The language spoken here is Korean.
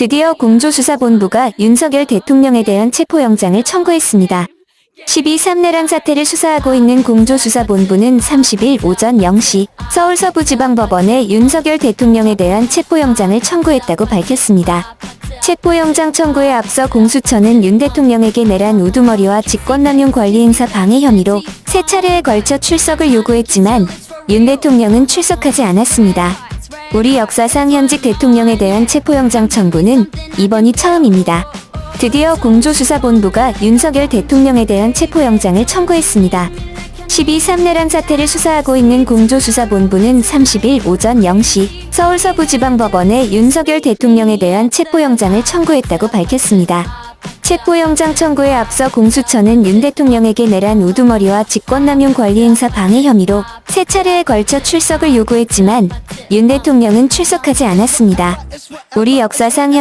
드디어 공조수사본부가 윤석열 대통령에 대한 체포영장을 청구했습니다. 12 삼내랑 사태를 수사하고 있는 공조수사본부는 30일 오전 0시 서울 서부지방법원에 윤석열 대통령에 대한 체포영장을 청구했다고 밝혔습니다. 체포영장 청구에 앞서 공수처는 윤 대통령에게 내란 우두머리와 직권남용 권리행사 방해 혐의로 세 차례에 걸쳐 출석을 요구했지만 윤 대통령은 출석하지 않았습니다. 우리 역사상 현직 대통령에 대한 체포영장 청구는 이번이 처음입니다. 드디어 공조수사본부가 윤석열 대통령에 대한 체포영장을 청구했습니다. 12 삼내란 사태를 수사하고 있는 공조수사본부는 30일 오전 0시 서울 서부지방법원에 윤석열 대통령에 대한 체포영장을 청구했다고 밝혔습니다. 체포영장 청구에 앞서 공수처는 윤 대통령에게 내란 우두머리와 직권남용 권리행사 방해 혐의로 세 차례에 걸쳐 출석을 요구했지만 윤 대통령은 출석하지 않았습니다. 우리 역사상 현